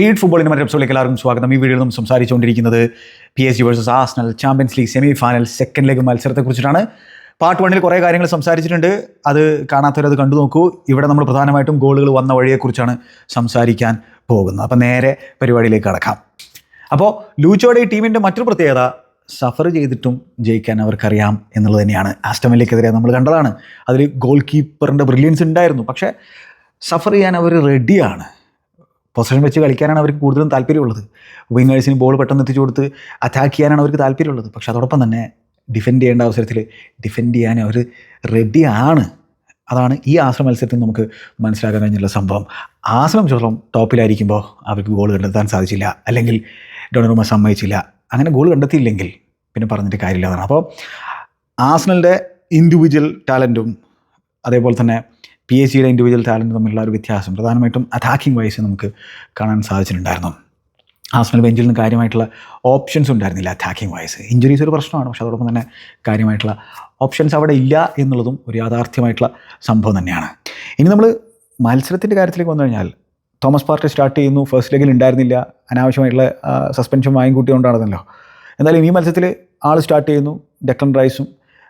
Feed ഫുട്ബോളിന്റെ മറ്റൊരു എപ്പിസോഡിലേക്ക് എല്ലാവർക്കും സ്വാഗതം. ഈ വീഡിയോയിൽ നമ്മൾ സംസാരിച്ചുകൊണ്ടിരിക്കുന്നത് P S G versus Arsenal champions league semi final second leg മത്സരത്തെക്കുറിച്ചിട്ടാണ് part വണ്ണിൽ കുറേ കാര്യങ്ങൾ സംസാരിച്ചിട്ടുണ്ട്. അത് കാണാത്തവരത് കണ്ടു നോക്കൂ. ഇവിടെ നമ്മൾ പ്രധാനമായിട്ടും ഗോളുകൾ വന്ന വഴിയെക്കുറിച്ചാണ് സംസാരിക്കാൻ പോകുന്നത്. അപ്പോൾ നേരെ പരിപാടിയിലേക്ക് കടക്കാം. അപ്പോൾ ലൂച്ചോയുടെ ഈ ടീമിന്റെ മറ്റൊരു പ്രത്യേകത സഫർ ചെയ്തിട്ടും ജയിക്കാൻ അവർക്കറിയാം എന്നുള്ളത് തന്നെയാണ്. ആസ്റ്റമലിക്കെതിരെ നമ്മൾ കണ്ടതാണ്. അതിൽ ഗോൾ കീപ്പറിന്റെ ബ്രില്യൻസ് ഉണ്ടായിരുന്നു. പക്ഷേ സഫർ ചെയ്യാൻ അവർ റെഡിയാണ് പൊസിഷൻ വെച്ച് കളിക്കാനാണ് അവർക്ക് കൂടുതലും താല്പര്യമുള്ളത്. വിങ്ങേഴ്സിന് ബോൾ പെട്ടെന്ന് എത്തിച്ചു കൊടുത്ത് അറ്റാക്ക് ചെയ്യാനാണ് അവർക്ക് താല്പര്യമുള്ളത്. പക്ഷെ അതോടൊപ്പം തന്നെ ഡിഫെൻഡ് ചെയ്യേണ്ട അവസരത്തിൽ ഡിഫെൻഡ് ചെയ്യാൻ അവർ റെഡിയാണ് അതാണ് ഈ ആശ്രമ മത്സരത്തിൽ നമുക്ക് മനസ്സിലാക്കാൻ കഴിഞ്ഞുള്ള സംഭവം. ആശ്രമം ചോളം ടോപ്പിലായിരിക്കുമ്പോൾ അവർക്ക് ഗോൾ കണ്ടെത്താൻ സാധിച്ചില്ല. അല്ലെങ്കിൽ ഡൊണറുമ സമ്മതിച്ചില്ല. അങ്ങനെ ഗോൾ കണ്ടെത്തിയില്ലെങ്കിൽ പിന്നെ പറഞ്ഞിട്ട് കാര്യമില്ല അപ്പോൾ ആസ്നലിന്റെ ഇൻഡിവിജ്വൽ ടാലന്റും അതേപോലെ തന്നെ പി എസ് സിയുടെ ഇൻഡിവിജ്വൽ ടാലന്റ് തമ്മിലുള്ള ഒരു വ്യത്യാസം പ്രധാനമായിട്ടും അറ്റാക്കിംഗ് വൈസ് നമുക്ക് കാണാൻ സാധിച്ചിട്ടുണ്ടായിരുന്നു. ആസ്മൽ ബെഞ്ചിൽ നിന്ന് കാര്യമായിട്ടുള്ള ഓപ്ഷൻസ് ഉണ്ടായിരുന്നില്ല അറ്റാക്കിംഗ് വൈസ് ഇഞ്ചുറീസ് ഒരു പ്രശ്നമാണ് പക്ഷേ അതോടൊപ്പം തന്നെ കാര്യമായിട്ടുള്ള ഓപ്ഷൻസ് അവിടെ ഇല്ല എന്നുള്ളതും ഒരു യാഥാർത്ഥ്യമായിട്ടുള്ള സംഭവം തന്നെയാണ്. ഇനി നമ്മൾ മത്സരത്തിന്റെ കാര്യത്തിലേക്ക് വന്നു കഴിഞ്ഞാൽ തോമസ് പാർട്ടി സ്റ്റാർട്ട് ചെയ്യുന്നു ഫസ്റ്റ് ലെഗിൽ ഉണ്ടായിരുന്നില്ല അനാവശ്യമായിട്ടുള്ള സസ്പെൻഷൻ വാങ്ങിക്കൂട്ടിക്കൊണ്ടാണെന്നല്ലോ എന്തായാലും ഈ മത്സരത്തിൽ ആൾ സ്റ്റാർട്ട് ചെയ്യുന്നു ഡെക്ലൻ റൈസും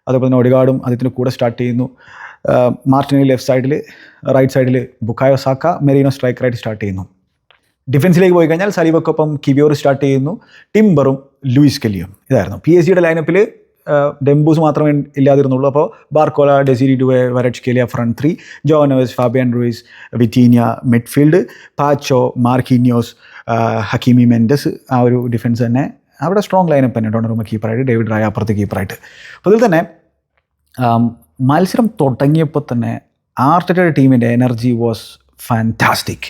അതേപോലെ തന്നെ ഒടികാടും അദ്ദേഹത്തിന്റെ കൂടെ സ്റ്റാർട്ട് ചെയ്യുന്നു. മാർട്ടിനി ലെഫ്റ്റ് സൈഡിൽ റൈറ്റ് സൈഡിൽ ബുക്കായോ സാക്ക മെറീനോ സ്ട്രൈക്കറായിട്ട് സ്റ്റാർട്ട് ചെയ്യുന്നു. ഡിഫൻസിലേക്ക് പോയി കഴിഞ്ഞാൽ സലീബക്കൊപ്പം കിവിയോർ സ്റ്റാർട്ട് ചെയ്യുന്നു. ടിംബറും ലൂയിസ് കെല്ലിയും ഇതായിരുന്നു. പി എസ് സിയുടെ ലൈനപ്പിൽ ഡെംബൂസ് മാത്രമേ ഇല്ലാതിരുന്നുള്ളൂ. അപ്പോൾ ബാർക്കോല ഡെസിരി ഡുവെ വരച്ച് കെലിയ front three Jonos Fabian Ruiz Vitinha midfield Pacho Marquinhos Hakimi Mendes ആ ഒരു ഡിഫൻസ് തന്നെ അവിടെ സ്ട്രോങ് ലൈനപ്പ് തന്നെ ഡോണറുമ കീപ്പറായിട്ട് ഡേവിഡ് റായ അപ്പുറത്ത് കീപ്പറായിട്ട് അപ്പോൾ ഇതിൽ തന്നെ മത്സരം തുടങ്ങിയപ്പോൾ തന്നെ ആർട്ടറ്റയുടെ ടീമിന്റെ എനർജി വാസ് ഫാന്റാസ്റ്റിക്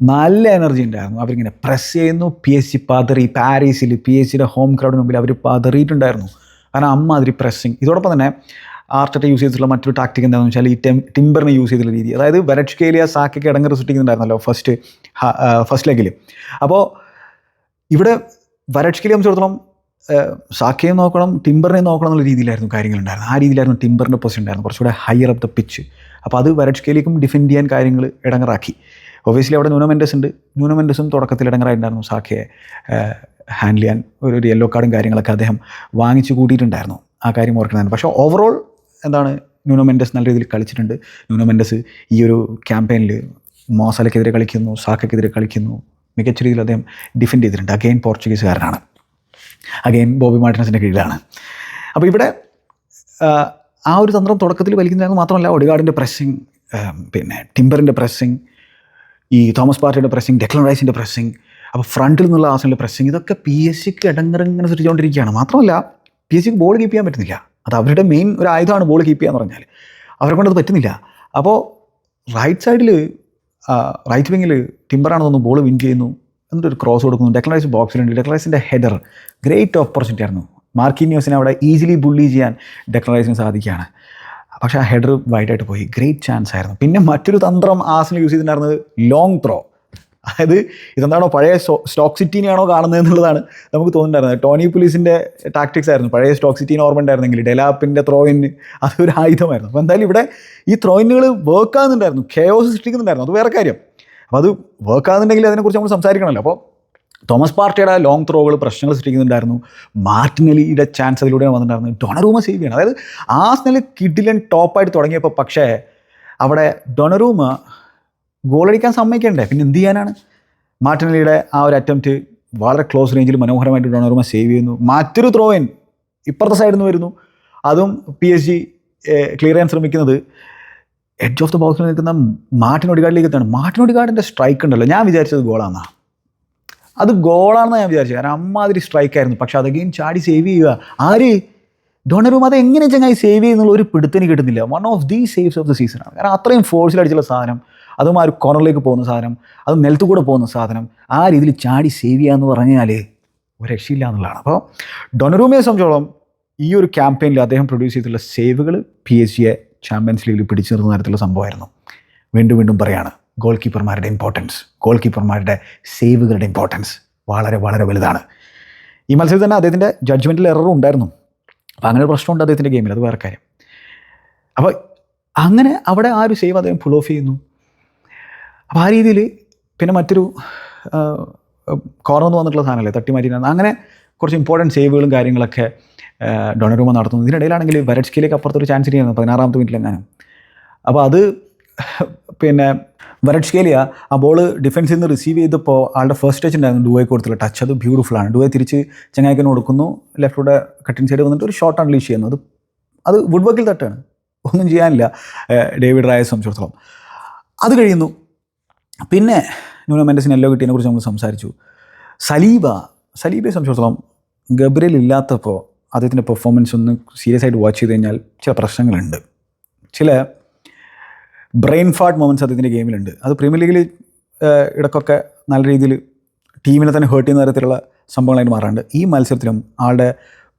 നല്ല എനർജി ഉണ്ടായിരുന്നു. അവരിങ്ങനെ പ്രസ് ചെയ്യുന്നു. പി എസ് സി പതറി പാരീസിൽ പി എസ് സിയുടെ ഹോം ക്രൗഡിന് മുമ്പിൽ അവർ പതറിയിട്ടുണ്ടായിരുന്നു. കാരണം അമ്മാതിരി പ്രസ്സിങ് ഇതോടൊപ്പം തന്നെ ആർട്ടറ്റ യൂസ് ചെയ്തിട്ടുള്ള മറ്റൊരു ടാക്ടിക് എന്താണെന്ന് വെച്ചാൽ ഈ ടെം ടിംബറിനെ യൂസ് ചെയ്തിട്ടുള്ള രീതി. അതായത് വെരച്ച് കേലിയ സാക്കൊക്കെ ഇടങ്ങറ് സൃഷ്ടിക്കുന്നുണ്ടായിരുന്നല്ലോ ഫസ്റ്റ് ഫസ്റ്റ് ലെഗിൽ അപ്പോൾ ഇവിടെ വരട്ഷ്കിലെ സംബന്ധിച്ചിടത്തോളം സാക്കിയെ നോക്കണം ടിംബറിനെ നോക്കണം എന്നുള്ള രീതിയിലായിരുന്നു കാര്യങ്ങളുണ്ടായിരുന്നത്. ആ രീതിയിലായിരുന്നു ടിംബറിന്റെ പൊസിഷൻ ഉണ്ടായിരുന്നു കുറച്ചുകൂടെ ഹയർ ഓഫ് ദ പിച്ച് അപ്പോൾ അത് വരട്ഷ്കയിലേക്കും ഡിഫെൻഡ് ചെയ്യാൻ കാര്യങ്ങൾ ഇടങ്ങറാക്കി. ഒബിയസ്ലി അവിടെ ന്യൂനമെൻഡസ് ഉണ്ട്. ന്യൂനമെൻഡസും തുടക്കത്തിൽ ഇടങ്ങറായിട്ടുണ്ടായിരുന്നു സാക്കിയെ ഹാൻഡിൽ ചെയ്യാൻ. ഒരു ഒരു യെല്ലോ കാർഡും കാര്യങ്ങളൊക്കെ അദ്ദേഹം വാങ്ങിച്ചു കൂട്ടിയിട്ടുണ്ടായിരുന്നു. ആ കാര്യം ഓർക്കണമായിരുന്നു പക്ഷേ ഓവറോൾ എന്താണ് ന്യൂനമെൻഡസ് നല്ല രീതിയിൽ കളിച്ചിട്ടുണ്ട്. ന്യൂനമെൻഡസ് ഈ ഒരു ക്യാമ്പയിനിൽ മോസലക്കെതിരെ കളിക്കുന്നു സാക്കയ്ക്കെതിരെ കളിക്കുന്നു. മികച്ച രീതിയിൽ അദ്ദേഹം ഡിഫെൻഡ് ചെയ്തിട്ടുണ്ട്. അഗെയിൻ പോർച്ചുഗീസുകാരനാണ്. അഗെയിൻ ബോബി മാർട്ടിനസിന്റെ കീഴിലാണ്. അപ്പോൾ ഇവിടെ ആ, ഒരു തന്ത്രം തുടക്കത്തിൽ വലിക്കുന്നതെന്ന് മാത്രമല്ല ഒടികാടിന്റെ പ്രസ്സിങ് പിന്നെ ടിംബറിന്റെ പ്രസ്സിങ് ഈ തോമസ് പാർട്ടിയുടെ പ്രസ്സിങ് ഡെക്ലൻ റൈസിന്റെ പ്രസ്സിങ് അപ്പോൾ ഫ്രണ്ടിൽ നിന്നുള്ള ആസനിലെ പ്രസ്സിങ് ഇതൊക്കെ പി എസ് സിക്ക് ഇടങ്ങറിങ്ങനെ സൃഷ്ടിച്ചുകൊണ്ടിരിക്കുകയാണ്. മാത്രമല്ല പി എസ് സിക്ക് ബോൾ കീപ്പ് ചെയ്യാൻ പറ്റുന്നില്ല. അത് അവരുടെ മെയിൻ ഒരു ആയുധമാണ് ബോൾ കീപ്പ് ചെയ്യാന്ന് പറഞ്ഞാൽ അവരെ കൊണ്ട് അത് പറ്റുന്നില്ല അപ്പോൾ റൈറ്റ് സൈഡിൽ റൈറ്റ് വിങ്ങിൽ ടിമ്പറാണ് തോന്നുന്നു ബോൾ വിൻ ചെയ്യുന്നു. എന്നിട്ട് ഒരു ക്രോസ് കൊടുക്കുന്നു ഡെക്ലറൈസ് ബോക്സിലുണ്ട് ഡെക്ലറൈസിന്റെ ഹെഡർ ഗ്രേറ്റ് ഓപ്പർച്യൂണിറ്റി ആയിരുന്നു. മാർക്കിനിയോസിനെ അവിടെ ഈസിലി ബുള്ളി ചെയ്യാൻ ഡെക്ലറൈസിന് സാധിക്കുകയാണ്. പക്ഷേ ആ ഹെഡർ വൈഡായിട്ട് പോയി. ഗ്രേറ്റ് ചാൻസ് ആയിരുന്നു. പിന്നെ മറ്റൊരു തന്ത്രം ആസിന് യൂസ് ചെയ്തിട്ടുണ്ടായിരുന്നത് ലോങ് ത്രോ അതായത് ഇതെന്താണോ പഴയ സ്റ്റോ- സ്റ്റോക്ക് സിറ്റീനെയാണോ കാണുന്നത് എന്നുള്ളതാണ് നമുക്ക് തോന്നുന്നുണ്ടായിരുന്നത്. ടോണി പുലീസിന്റെ ടാക്ടിക്സ് ആയിരുന്നു. പഴയ സ്റ്റോക്ക് സിറ്റീനെ ഓർമ്മ ഉണ്ടായിരുന്നെങ്കിൽ ഡെലാപ്പിന്റെ ത്രോയിന് അതൊരു ആയുധമായിരുന്നു. അപ്പോൾ എന്തായാലും ഇവിടെ ഈ ത്രോയിനുകൾ വർക്ക് ആകുന്നുണ്ടായിരുന്നു കെയോസ് സൃഷ്ടിക്കുന്നുണ്ടായിരുന്നു. അത് വേറെ കാര്യം. അപ്പോൾ അത് വർക്ക് ആകുന്നുണ്ടെങ്കിൽ അതിനെക്കുറിച്ച് നമ്മൾ സംസാരിക്കണമല്ലോ. അപ്പോൾ തോമസ് പാർട്ടിയുടെ ലോങ് ത്രോകൾ പ്രശ്നങ്ങൾ സൃഷ്ടിക്കുന്നുണ്ടായിരുന്നു. മാർട്ടിനലിയുടെ ചാൻസ് അതിലൂടെ വന്നിട്ടുണ്ടായിരുന്നു ഡൊണറൂമ സേവ് ചെയ്യണം. അതായത് ആസ്നൽ കിഡിലൻ ടോപ്പായിട്ട് തുടങ്ങിയപ്പോൾ പക്ഷേ അവിടെ ഡൊണറൂമ ഗോളടിക്കാൻ സമ്മതിക്കണ്ടേ? പിന്നെ എന്ത് ചെയ്യാനാണ്? മാർട്ടിനലിയുടെ ആ ഒരു അറ്റംപ്റ്റ് വളരെ ക്ലോസ് റേഞ്ചിൽ മനോഹരമായിട്ട് ഡോണോർമ സേവ് ചെയ്യുന്നു. മറ്റൊരു ത്രോ ഇൻ ഇപ്പുറത്തെ സൈഡിൽ നിന്ന് വരുന്നു. അതും പി എസ് ജി ക്ലിയർ ചെയ്യാൻ ശ്രമിക്കുന്നത് എഡ്ജ് ഓഫ് ദ ബോക്സിൽ നിൽക്കുന്ന മാർട്ടിൻ ഒടികാടിലേക്ക് എത്താണ് മാർട്ടിൻ ഒടികാടിന്റെ സ്ട്രൈക്ക് ഉണ്ടല്ലോ. ഞാൻ വിചാരിച്ചത് ഗോളാണെന്നാണ് അത് ഗോളാണെന്ന് ഞാൻ വിചാരിച്ചു കാരണം അമ്മാതിരി സ്ട്രൈക്കായിരുന്നു പക്ഷെ അതൊക്കെയും ചാടി സേവ് ചെയ്യുക. ആര്? ഡോണറും അത് എങ്ങനെ ചങ്ങായി സേവ് ചെയ്യുന്നുള്ള ഒരു പിടുത്തിന് കിട്ടുന്നില്ല. One of the saves of the ആണ്. കാരണം അത്രയും ഫോഴ്സിൽ അടിച്ചുള്ള സാധനം. അതും ആ ഒരു കോർണറിലേക്ക് പോകുന്ന സാധനം അത് നിലത്ത് കൂടെ പോകുന്ന സാധനം ആ രീതിയിൽ ചാടി സേവ് ചെയ്യുക എന്ന് പറഞ്ഞാൽ ഒരു രക്ഷയില്ല എന്നുള്ളതാണ് അപ്പോൾ ഡൊണറൂമയെ സംബന്ധിച്ചോളം ഈ ഒരു ക്യാമ്പയിനിൽ അദ്ദേഹം പ്രൊഡ്യൂസ് ചെയ്തിട്ടുള്ള സേവുകൾ പി എസ് ജിയെ ചാമ്പ്യൻസ് ലീഗിൽ പിടിച്ചു നിർത്തുന്ന തരത്തിലുള്ള സംഭവമായിരുന്നു. വീണ്ടും വീണ്ടും പറയാണ് ഗോൾ കീപ്പർമാരുടെ ഇമ്പോർട്ടൻസ് ഗോൾ കീപ്പർമാരുടെ സേവുകളുടെ ഇമ്പോർട്ടൻസ് വളരെ വളരെ വലുതാണ്. ഈ മത്സരത്തിൽ തന്നെ അദ്ദേഹത്തിന്റെ ജഡ്ജ്മെന്റിൽ എററും ഉണ്ടായിരുന്നു. അപ്പോൾ അങ്ങനെ ഒരു പ്രശ്നമുണ്ട് അദ്ദേഹത്തിന്റെ ഗെയിമിൽ അത് വേറെ കാര്യം. അപ്പോൾ അങ്ങനെ അവിടെ ആ ഒരു സേവ് അദ്ദേഹം ഫുൾ ഓഫ് ചെയ്യുന്നു. അപ്പോൾ ആ രീതിയിൽ പിന്നെ മറ്റൊരു കോർണർ എന്ന് വന്നിട്ടുള്ള സാധനമല്ലേ തട്ടി മാറ്റിയിട്ടാണ് അങ്ങനെ കുറച്ച് ഇമ്പോർട്ടന്റ് സേവുകളും കാര്യങ്ങളൊക്കെ ഡൊണറൂമ നടത്തുന്നു. ഇതിനിടയിലാണെങ്കിൽ വരട്സ്കിലേക്ക് അപ്പുറത്തൊരു ചാൻസ് ഇരിക്കുന്നു പതിനാറാമത്തെ മിനിറ്റിലെങ്ങാനും അപ്പോൾ അത് പിന്നെ വരട്സ്കേലിയ ആ ബോൾ ഡിഫൻസിൽ നിന്ന് റിസീവ് ചെയ്തപ്പോൾ ആളുടെ ഫസ്റ്റ് ടച്ച് ഉണ്ടായിരുന്നു ഡുവൈ കൊടുത്തുള്ള ടച്ച് അത് ബ്യൂട്ടിഫുൾ ആണ്. ഡുവൈ തിരിച്ച് ചങ്ങായിക്കന് കൊടുക്കുന്നു. ലെഫ്റ്റിലൂടെ കട്ടിൻ സൈഡ് വന്നിട്ട് ഒരു ഷോട്ട് അൺലീഷ് ചെയ്യുന്നു. അത് അത് വുഡ് വർക്കിൽ തട്ടാണ്. ഒന്നും ചെയ്യാനില്ല. ഡേവിഡ് റായെ സംബന്ധിച്ചിടത്തോളം. അത് കഴിയുന്നു. പിന്നെ ന്യൂനോ മെൻഡസിന് എല്ലോ കിട്ടിയതിനെ കുറിച്ച് നമ്മൾ സംസാരിച്ചു. സലീബ സലീബയെ സംബന്ധിച്ചിടത്തോളം ഗബ്രിയൽ ഇല്ലാത്തപ്പോൾ അദ്ദേഹത്തിന്റെ പെർഫോമൻസ് ഒന്ന് സീരിയസ് ആയിട്ട് വാച്ച് ചെയ്ത് കഴിഞ്ഞാൽ ചില പ്രശ്നങ്ങളുണ്ട്. ചില ബ്രെയിൻ ഫാട്ട് മൊമെന്റ്സ് അദ്ദേഹത്തിന്റെ ഗെയിമിലുണ്ട് അത് പ്രീമിയർ ലീഗിൽ ഇടയ്ക്കൊക്കെ നല്ല രീതിയിൽ ടീമിനെ തന്നെ ഹേർട്ട് ചെയ്യുന്ന തരത്തിലുള്ള സംഭവങ്ങളായിട്ട് മാറാറുണ്ട്. ഈ മത്സരത്തിലും ആളുടെ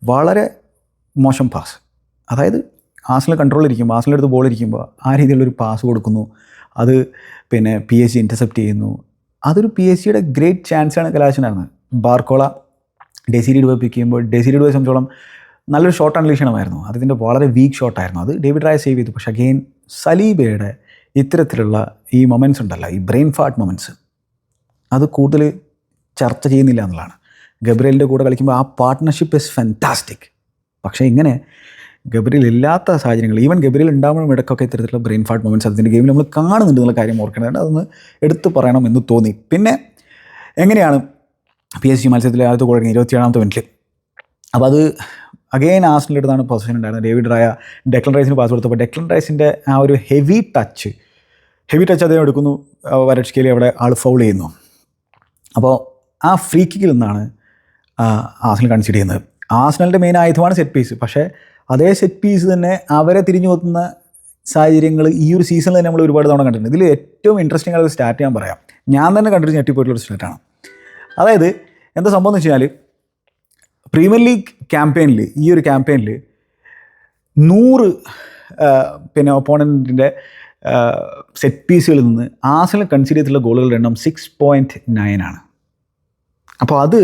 വളരെ മോശം പാസ് അതായത് ആസിലെ കൺട്രോൾ ഇരിക്കുമ്പോൾ ആസിലെടുത്ത് ബോൾ ഇരിക്കുമ്പോൾ ആ രീതിയിലുള്ളൊരു പാസ് കൊടുക്കുന്നു. അത് പിന്നെ പി എസ് ജി ഇന്റർസെപ്റ്റ് ചെയ്യുന്നു. അതൊരു പി എസ് സിയുടെ ഗ്രേറ്റ് ചാൻസാണ് കലാശനായിരുന്നത് ബാർക്കോള ഡെസിരി ഡുവെ പിക്ക് ചെയ്യുമ്പോൾ ഡെസിരി ഡുവെ സംബന്ധിച്ചോളം നല്ലൊരു ഷോട്ട് അൺലീഷണമായിരുന്നു അതിന്റെ വളരെ വീക്ക് ഷോട്ടായിരുന്നു അത് ഡേവിഡ് റായ സേവ് ചെയ്തു. പക്ഷേ അഗെയിൻ സലീബയുടെ ഇത്തരത്തിലുള്ള ഈ മൊമെന്റ്സ് ഉണ്ടല്ലോ ഈ ബ്രെയിൻ ഫാട്ട് മൊമെന്റ്സ് അത് കൂടുതൽ ചർച്ച ചെയ്യുന്നില്ല എന്നുള്ളതാണ്. ഗബ്രിയലിന്റെ കൂടെ കളിക്കുമ്പോൾ ആ പാർട്ട്ണർഷിപ്പ് ഇസ് ഫാന്റാസ്റ്റിക് പക്ഷേ ഇങ്ങനെ ഗബ്രിയൽ ഇല്ലാത്ത സാഹചര്യങ്ങൾ ഈവൻ ഗബ്രിയൽ ഉണ്ടാവുമ്പോഴും ഇടയ്ക്കൊക്കെ ഇത്തരത്തിലുള്ള ബ്രെയിൻ ഫാട്ട് മൊമെന്റ്സ് അതിന്റെ ഗെയിമിൽ നമ്മൾ കാണുന്നുണ്ട് എന്നുള്ള കാര്യം ഓർക്കേണ്ടത് അതൊന്ന് എടുത്തു പറയണം എന്ന് തോന്നി. പിന്നെ എങ്ങനെയാണ് പി എസ് ജി മത്സരത്തിലെ ആദ്യത്തെ ഗോൾ ഇരുപത്തിയേഴാമത്തെ മിനിറ്റിൽ അപ്പോൾ അത് അഗെയിൻ ആസ്റ്റിന്റെ അടുത്താണ് പൊസിഷൻ ഉണ്ടായിരുന്നത്. ഡേവിഡ് റായ ഡെക്ലൻ റൈസിന് പാസ് കൊടുത്തപ്പോൾ ഡെക്ലൻ റൈസിന്റെ ആ ഒരു ഹെവി ടച്ച് ഹെവി ടച്ച് അദ്ദേഹം എടുക്കുന്നു. വരട്സ്കേലി അവിടെ ആൾ ഫൗൾ ചെയ്യുന്നു. അപ്പോൾ ആ ഫ്രീ കിക്കിൽ നിന്നാണ് ആസ്നൽ കൺസിഡർ ചെയ്യുന്നത്. ആസ്നലിന്റെ മെയിൻ ആയുധമാണ് സെറ്റ് പീസ് പക്ഷേ അതേ സെറ്റ് പീസ് തന്നെ അവരെ തിരിഞ്ഞു നോക്കുന്ന സാഹചര്യങ്ങൾ ഈ ഒരു സീസണിൽ തന്നെ നമ്മൾ ഒരുപാട് തവണ കണ്ടിട്ടുണ്ട്. ഇതിൽ ഏറ്റവും ഇൻട്രസ്റ്റിംഗ് ആയ സ്റ്റാർട്ട് ഞാൻ പറയാം. ഞാൻ തന്നെ കണ്ടിട്ട് ഞെട്ടിപ്പോയിട്ടുള്ള ഒരു സ്റ്റാറ്റാണ് അതായത് എന്താ സംഭവം എന്ന് വെച്ചാൽ പ്രീമിയർ ലീഗ് ക്യാമ്പയിനിൽ ഈ ഒരു ക്യാമ്പയിനിൽ നൂറ് പിന്നെ ഒപ്പോണന്റിന്റെ സെറ്റ് പീസുകളിൽ നിന്ന് ആസിൽ കൺസിഡർ ചെയ്തിട്ടുള്ള ഗോളുകളുടെ എണ്ണം സിക്സ് പോയിന്റ് നയൻ ആണ്. അപ്പോൾ അത്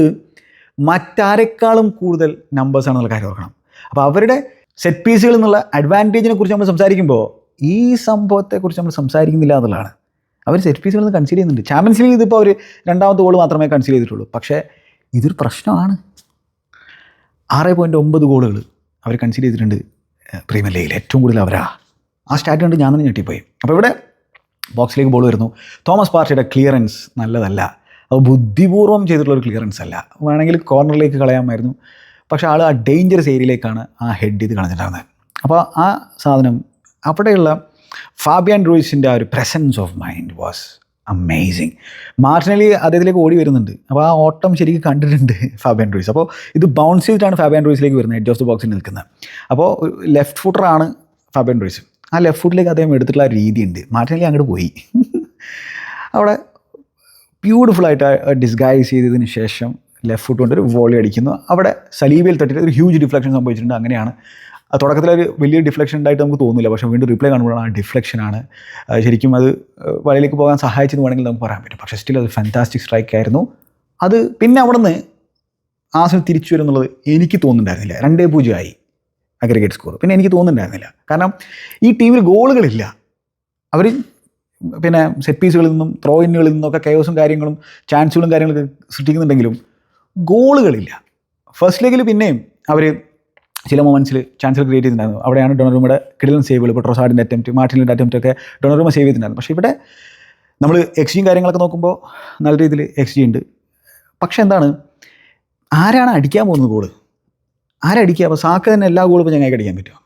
മറ്റാരെക്കാളും കൂടുതൽ നമ്പേഴ്സാണെന്നുള്ള കാര്യം ഓർക്കണം. അപ്പോൾ അവരുടെ സെറ്റ് പീസുകൾ എന്നുള്ള അഡ്വാന്റേജിനെ കുറിച്ച് നമ്മൾ സംസാരിക്കുമ്പോൾ ഈ സംഭവത്തെക്കുറിച്ച് നമ്മൾ സംസാരിക്കുന്നില്ല എന്നുള്ളതാണ്. അവർ സെറ്റ് പീസുകൾ കൺസീഡ് ചെയ്യുന്നുണ്ട്. ചാമ്പ്യൻസ് ലീഗ് ഇതിപ്പോൾ അവർ രണ്ടാമത്തെ ഗോൾ മാത്രമേ കൺസീഡ് ചെയ്തിട്ടുള്ളൂ. പക്ഷേ ഇതൊരു പ്രശ്നമാണ്. ആറ് പോയിന്റ് ഒമ്പത് ഗോളുകൾ അവർ കൺസീഡ് ചെയ്തിട്ടുണ്ട് പ്രീമിയർ ലീഗിൽ ഏറ്റവും കൂടുതൽ അവരാ. ആ സ്റ്റാറ്റ് കണ്ട് ഞാൻ തന്നെ ഞെട്ടിപ്പോയി. അപ്പോൾ ഇവിടെ ബോക്സിലേക്ക് ബോൾ വരുന്നു. തോമസ് പാർട്ടിയുടെ ക്ലിയറൻസ് നല്ലതല്ല. അത് ബുദ്ധിപൂർവം ചെയ്തിട്ടുള്ള ഒരു ക്ലിയറൻസ് അല്ല. വേണമെങ്കിൽ കോർണറിലേക്ക് കളയാമായിരുന്നു. പക്ഷേ ആൾ ആ ഡേഞ്ചറസ് ഏരിയയിലേക്കാണ് ആ ഹെഡ് ചെയ്ത് കളഞ്ഞിട്ടുണ്ടായിരുന്നത് അപ്പോൾ ആ സാധനം അവിടെയുള്ള ഫാബിയാൻ റൂയിസിന്റെ ആ ഒരു presence of mind was amazing Martinelli അദ്ദേഹത്തിലേക്ക് ഓടി വരുന്നുണ്ട്. അപ്പോൾ ആ ഓട്ടം ശരിക്കും കണ്ടിട്ടുണ്ട് ഫാബിയൻ റൂയിസ്. അപ്പോൾ ഇത് ബൗൺസ് ചെയ്തിട്ടാണ് ഫാബിയൻ റൂയിസിലേക്ക് വരുന്നത്. എഡ്ജ് ഓഫ് ദ ബോക്സിൽ നിൽക്കുന്നത്. അപ്പോൾ ലെഫ്റ്റ് ഫുട്ടറാണ് ഫാബിയൻ റൂയിസ്. ആ ലെഫ്റ്റ് ഫുട്ടിലേക്ക് അദ്ദേഹം എടുത്തിട്ടുള്ള രീതിയുണ്ട്. മാർട്ടിനലി അങ്ങോട്ട് പോയി. അവിടെ ബ്യൂട്ടിഫുള്ളായിട്ട് ഡിസ്ഗൈസ് ചെയ്തതിന് ശേഷം ലെഫ്റ്റ് ഫുട്ട് കൊണ്ട് ഒരു വോളി അടിക്കുന്നു. അവിടെ സലീബയിൽ തട്ടിയിട്ട് ഒരു ഹ്യൂജ് ഡിഫ്ലക്ഷൻ സംഭവിച്ചിട്ടുണ്ട്. അങ്ങനെയാണ്. തുടക്കത്തിൽ ഒരു വലിയ ഡിഫ്ലക്ഷൻ ഉണ്ടായിട്ട് നമുക്ക് തോന്നില്ല പക്ഷേ വീണ്ടും റിപ്ലൈ കാണുമ്പോഴാണ് ആ ഡിഫ്ലക്ഷനാണ് ശരിക്കും അത് വലയിലേക്ക് പോകാൻ സഹായിച്ചെന്ന് വേണമെങ്കിൽ നമുക്ക് പറയാൻ പറ്റും. പക്ഷേ സ്റ്റിൽ അത് ഫാന്റാസ്റ്റിക് സ്ട്രൈക്ക് ആയിരുന്നു. അത് പിന്നെ അവിടെ നിന്ന് ആസിൽ തിരിച്ചു വരും എന്നുള്ളത് എനിക്ക് തോന്നുന്നുണ്ടായിരുന്നില്ല. രണ്ടേ ആയി അഗ്രിഗേറ്റ് സ്കോർ പിന്നെ എനിക്ക് തോന്നുന്നുണ്ടായിരുന്നില്ല. കാരണം ഈ ടീമിൽ ഗോളുകളില്ല. അവർ പിന്നെ സെറ്റ് പീസുകളിൽ നിന്നും ത്രോ ഇന്നുകളിൽ നിന്നൊക്കെ കയോസും കാര്യങ്ങളും ചാൻസുകളും കാര്യങ്ങളൊക്കെ സൃഷ്ടിക്കുന്നുണ്ടെങ്കിലും ഗോളുകളില്ല. ഫസ്റ്റ് ലെഗിൽ പിന്നെയും അവർ ചില മൊമെന്റ്സിൽ ചാൻസൽ ക്രിയേറ്റ് ചെയ്തിട്ടുണ്ടായിരുന്നു. അവിടെയാണ് ഡൊണറൂമയുടെ കിടിലൻ സേവുകൾ ഇപ്പോൾ ട്രോസാഡിന്റെ അറ്റംപ്റ്റ് മാർട്ടിനിന്റെ അറ്റംപ്റ്റ് ഒക്കെ ഡൊണറൂമ സേവ് ചെയ്തിട്ടുണ്ടായിരുന്നു പക്ഷേ ഇവിടെ നമ്മൾ എക്സ്ജിയും കാര്യങ്ങളൊക്കെ നോക്കുമ്പോൾ നല്ല രീതിയിൽ എക്സ്ജി ഉണ്ട്. പക്ഷേ എന്താണ്? ആരാണ് അടിക്കാൻ പോകുന്നത് ഗോൾ ആരടിക്കുക അപ്പോൾ സാക്ക് തന്നെ എല്ലാ ഗോളും ഇപ്പോൾ ഞങ്ങൾക്ക് അടിക്കാൻ പറ്റുമോ?